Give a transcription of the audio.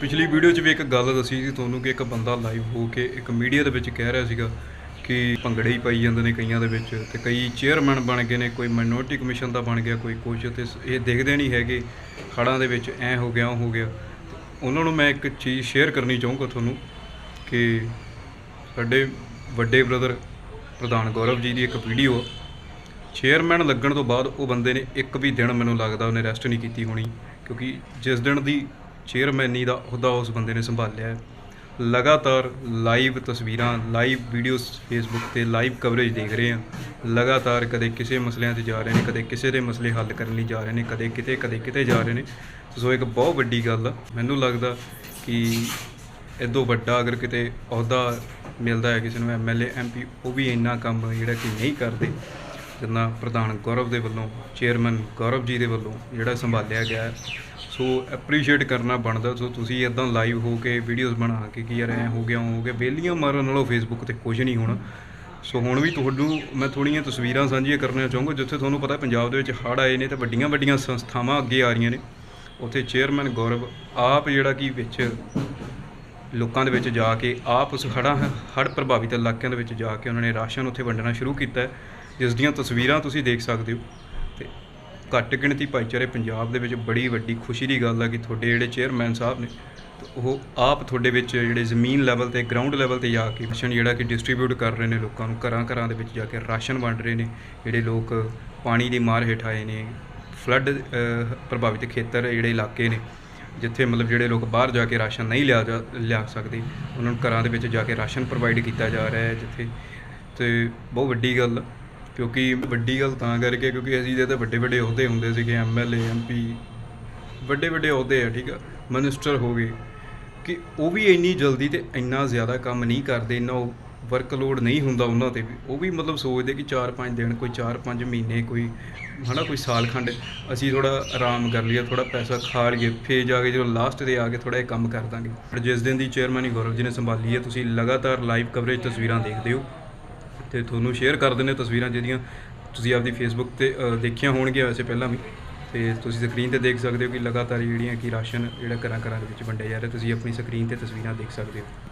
ਪਿਛਲੀ ਵੀਡੀਓ 'ਚ ਵੀ ਇੱਕ ਗੱਲ ਦੱਸੀ ਸੀ ਤੁਹਾਨੂੰ ਕਿ ਇੱਕ ਬੰਦਾ ਲਾਈਵ ਹੋ ਕੇ ਇੱਕ ਮੀਡੀਆ ਦੇ ਵਿੱਚ ਕਹਿ ਰਿਹਾ ਸੀਗਾ ਕਿ ਭੰਗੜੇ ਹੀ ਪਾਈ ਜਾਂਦੇ ਨੇ ਕਈਆਂ ਦੇ ਵਿੱਚ ਤੇ ਕਈ ਚੇਅਰਮੈਨ ਬਣ ਗਏ ਨੇ, ਕੋਈ ਮਾਈਨੋਰਟੀ ਕਮਿਸ਼ਨ ਦਾ ਬਣ ਗਿਆ, ਕੋਈ ਕੁਝ ਤੇ ਇਹ ਦੇਖਦੇ ਨਹੀਂ ਹੈਗੇ ਖੜਾਂ ਦੇ ਵਿੱਚ ਐ ਹੋ ਗਿਆ, ਉਹ ਹੋ ਗਿਆ। ਉਹਨਾਂ ਨੂੰ ਮੈਂ ਇੱਕ ਚੀਜ਼ ਸ਼ੇਅਰ ਕਰਨੀ ਚਾਹੂੰਗਾ ਤੁਹਾਨੂੰ ਕਿ ਸਾਡੇ ਵੱਡੇ ਬ੍ਰਦਰ ਪ੍ਰਧਾਨ ਗੌਰਵ ਜੀ ਦੀ ਇੱਕ ਵੀਡੀਓ ਆ। ਚੇਅਰਮੈਨ ਲੱਗਣ ਤੋਂ ਬਾਅਦ ਉਹ ਬੰਦੇ ਨੇ ਇੱਕ ਵੀ ਦਿਨ ਮੈਨੂੰ ਲੱਗਦਾ ਉਹਨੇ ਰੈਸਟ ਨਹੀਂ ਕੀਤੀ ਹੋਣੀ, ਕਿਉਂਕਿ ਜਿਸ ਦਿਨ ਦੀ ਚੇਅਰਮੈਨੀ ਦਾ ਅਹੁਦਾ ਉਸ ਬੰਦੇ ਨੇ ਸੰਭਾਲਿਆ ਹੈ। ਲਗਾਤਾਰ ਲਾਈਵ ਤਸਵੀਰਾਂ ਲਾਈਵ ਵੀਡੀਓਜ਼ ਫੇਸਬੁੱਕ ਤੇ ਲਾਈਵ ਕਵਰੇਜ ਦੇਖ ਰਹੇ ਹਾਂ। ਲਗਾਤਾਰ ਕਦੇ ਕਿਸੇ ਮਸਲਿਆਂ ਤੇ ਜਾ ਰਹੇ ਨੇ, ਕਦੇ ਕਿਸੇ ਦੇ ਮਸਲੇ ਹੱਲ ਕਰਨ ਲਈ ਜਾ ਰਹੇ ਨੇ, ਕਦੇ ਕਿਤੇ ਕਦੇ ਕਿਤੇ ਜਾ ਰਹੇ ਨੇ। ਸੋ ਇੱਕ ਬਹੁਤ ਵੱਡੀ ਗੱਲ ਆ। ਮੈਨੂੰ ਲੱਗਦਾ ਕਿ ਇਦੋਂ ਵੱਡਾ ਅਗਰ ਕਿਤੇ ਅਹੁਦਾ ਮਿਲਦਾ ਹੈ, ਕਿਸੇ ਨੂੰ ਐਮਐਲਏ ਐਮਪੀ ਉਹ ਵੀ ਇੰਨਾ ਕੰਮ ਜਿਹੜਾ ਕਿ ਨਹੀਂ ਕਰਦੇ ਜਿੰਨਾ ਪ੍ਰਧਾਨ ਗੌਰਵ ਦੇ ਵੱਲੋਂ, ਚੇਅਰਮੈਨ ਗੌਰਵ ਜੀ ਦੇ ਵੱਲੋਂ ਜਿਹੜਾ ਸੰਭਾਲਿਆ ਗਿਆ ਹੈ, ਸੋ ਐਪਰੀਸ਼ੀਏਟ ਕਰਨਾ ਬਣਦਾ। ਸੋ ਤੁਸੀਂ ਇਦਾਂ ਲਾਈਵ ਹੋ ਕੇ ਵੀਡੀਓਜ਼ ਬਣਾ ਕੇ ਕਿ ਯਾਰ ਐ ਹੋ ਗਿਆ, ਉਹ ਹੋ ਗਿਆ, ਬੇਲੀਆਂ ਮਾਰਨ ਨਾਲੋਂ ਫੇਸਬੁੱਕ ਤੇ ਕੁਝ ਨਹੀਂ ਹੋਣਾ। ਸੋ ਹੁਣ ਵੀ ਤੁਹਾਨੂੰ, ਮੈਂ ਥੋੜੀਆਂ ਤਸਵੀਰਾਂ ਸਾਂਝੀਆਂ ਕਰਨੀਆਂ ਚਾਹੂੰਗਾ, ਜਿੱਥੇ ਤੁਹਾਨੂੰ ਪਤਾ ਪੰਜਾਬ ਦੇ ਵਿੱਚ ਹੜ੍ਹ ਆਏ ਨੇ ਤੇ ਵੱਡੀਆਂ ਵੱਡੀਆਂ ਸੰਸਥਾਵਾਂ ਅੱਗੇ ਆ ਰਹੀਆਂ ਨੇ। ਉੱਥੇ ਚੇਅਰਮੈਨ ਗੌਰਵ ਆਪ ਜਿਹੜਾ ਕਿ ਵਿੱਚ ਲੋਕਾਂ ਦੇ ਵਿੱਚ ਜਾ ਕੇ, ਆਪ ਉਸ ਹੜ੍ਹਾਂ, ਹੜ੍ਹ ਪ੍ਰਭਾਵਿਤ ਇਲਾਕਿਆਂ ਦੇ ਵਿੱਚ ਜਾ ਕੇ ਉਹਨਾਂ ਨੇ ਰਾਸ਼ਨ ਉੱਥੇ ਵੰਡਣਾ ਸ਼ੁਰੂ ਕੀਤਾ ਹੈ। ਜਿਸ ਦੀਆਂ ਤਸਵੀਰਾਂ ਤੁਸੀਂ ਦੇਖ ਸਕਦੇ ਹੋ। ਤੇ ਘੱਟ ਗਿਣਤੀ ਭਾਈਚਾਰੇ ਪੰਜਾਬ ਦੇ ਵਿੱਚ ਬੜੀ ਵੱਡੀ ਖੁਸ਼ੀ ਦੀ ਗੱਲ ਹੈ ਕਿ ਤੁਹਾਡੇ ਜਿਹੜੇ ਚੇਅਰਮੈਨ ਸਾਹਿਬ ਨੇ ਉਹ ਆਪ ਤੁਹਾਡੇ ਵਿੱਚ ਜਿਹੜੇ ਜ਼ਮੀਨ ਲੈਵਲ ਤੇ ਗਰਾਊਂਡ ਲੈਵਲ ਤੇ ਜਾ ਕੇ ਰਾਸ਼ਨ ਜਿਹੜਾ ਕਿ ਡਿਸਟ੍ਰੀਬਿਊਟ ਕਰ ਰਹੇ ਨੇ ਲੋਕਾਂ ਨੂੰ, ਘਰਾਂ ਘਰਾਂ ਦੇ ਵਿੱਚ ਜਾ ਕੇ ਰਾਸ਼ਨ ਵੰਡ ਰਹੇ ਨੇ, ਜਿਹੜੇ ਲੋਕ ਪਾਣੀ ਦੀ ਮਾਰ ਹੇਠ ਆਏ ਨੇ ਫਲੱਡ ਪ੍ਰਭਾਵਿਤ ਖੇਤਰ ਜਿਹੜੇ ਇਲਾਕੇ ਨੇ, ਜਿੱਥੇ ਮਤਲਬ ਜਿਹੜੇ ਲੋਕ ਬਾਹਰ ਜਾ ਕੇ ਰਾਸ਼ਨ ਨਹੀਂ ਲਿਆ ਜਾ, ਲਿਆ ਸਕਦੇ, ਉਹਨਾਂ ਨੂੰ ਘਰਾਂ ਦੇ ਵਿੱਚ ਜਾ ਕੇ ਰਾਸ਼ਨ ਪ੍ਰੋਵਾਈਡ ਕੀਤਾ ਜਾ ਰਿਹਾ ਹੈ, ਜਿੱਥੇ ਤੇ ਬਹੁਤ ਵੱਡੀ ਗੱਲ ਕਿਉਂਕਿ ਵੱਡੀ ਗੱਲ ਤਾਂ ਕਰਕੇ, ਕਿਉਂਕਿ ਅਸੀਂ ਜੇ ਵੱਡੇ ਵੱਡੇ ਅਹੁਦੇ ਹੁੰਦੇ ਸੀਗੇ ਐਮਐਲਏ ਐਮਪੀ ਵੱਡੇ ਵੱਡੇ ਅਹੁਦੇ ਆ, ਠੀਕ ਆ, ਮਿਨਿਸਟਰ ਹੋ ਗਏ, ਕਿ ਉਹ ਵੀ ਇੰਨੀ ਜਲਦੀ ਤੇ ਇੰਨਾ ਜ਼ਿਆਦਾ ਕੰਮ ਨਹੀਂ ਕਰਦੇ, ਇੰਨਾ ਵਰਕਲੋਡ ਨਹੀਂ ਹੁੰਦਾ ਉਹਨਾਂ ਤੇ ਵੀ, ਉਹ ਵੀ ਮਤਲਬ ਸੋਚਦੇ ਕਿ 4-5 ਦਿਨ, ਕੋਈ 4-5 ਮਹੀਨੇ, ਕੋਈ ਹਨਾ, ਕੋਈ ਸਾਲ ਖੰਡ, ਅਸੀਂ ਥੋੜਾ ਆਰਾਮ ਕਰ ਲਈਏ ਥੋੜਾ ਪੈਸਾ ਖਾ ਲਈਏ, ਫੇਰ ਜਾ ਕੇ ਜਦੋਂ ਲਾਸਟ ਤੇ ਆ ਕੇ ਥੋੜਾ ਇਹ ਕੰਮ ਕਰ ਦਾਂਗੇ। ਪਰ ਜਿਸ ਦਿਨ ਦੀ ਚੇਅਰਮੈਨ ਗੌਰਵ ਜੀ ਨੇ ਸੰਭਾਲੀ ਹੈ, ਤੁਸੀਂ ਲਗਾਤਾਰ ਲਾਈਵ ਕਵਰੇਜ ਤਸਵੀਰਾਂ ਦੇਖਦੇ ਹੋ। ਤੇ ਤੁਹਾਨੂੰ ਸ਼ੇਅਰ ਕਰ ਦਿੰਦੇ ਤਸਵੀਰਾਂ ਜਿਹੜੀਆਂ ਤੁਸੀਂ ਆਪਦੀ ਫੇਸਬੁੱਕ ਤੇ ਦੇਖੀਆਂ ਹੋਣਗੀਆਂ ਵੈਸੇ ਪਹਿਲਾਂ ਵੀ। ਤੇ ਤੁਸੀਂ ਸਕਰੀਨ ਤੇ ਦੇਖ ਸਕਦੇ ਹੋ ਕਿ ਲਗਾਤਾਰ ਜਿਹੜੀਆਂ ਕਿ ਰਾਸ਼ਨ ਜਿਹੜਾ ਘਰਾਂ ਘਰਾਂ ਦੇ ਵਿੱਚ ਵੰਡਿਆ ਜਾ ਰਿਹਾ, ਤੁਸੀਂ ਆਪਣੀ ਸਕਰੀਨ ਤੇ ਤਸਵੀਰਾਂ ਦੇਖ ਸਕਦੇ ਹੋ।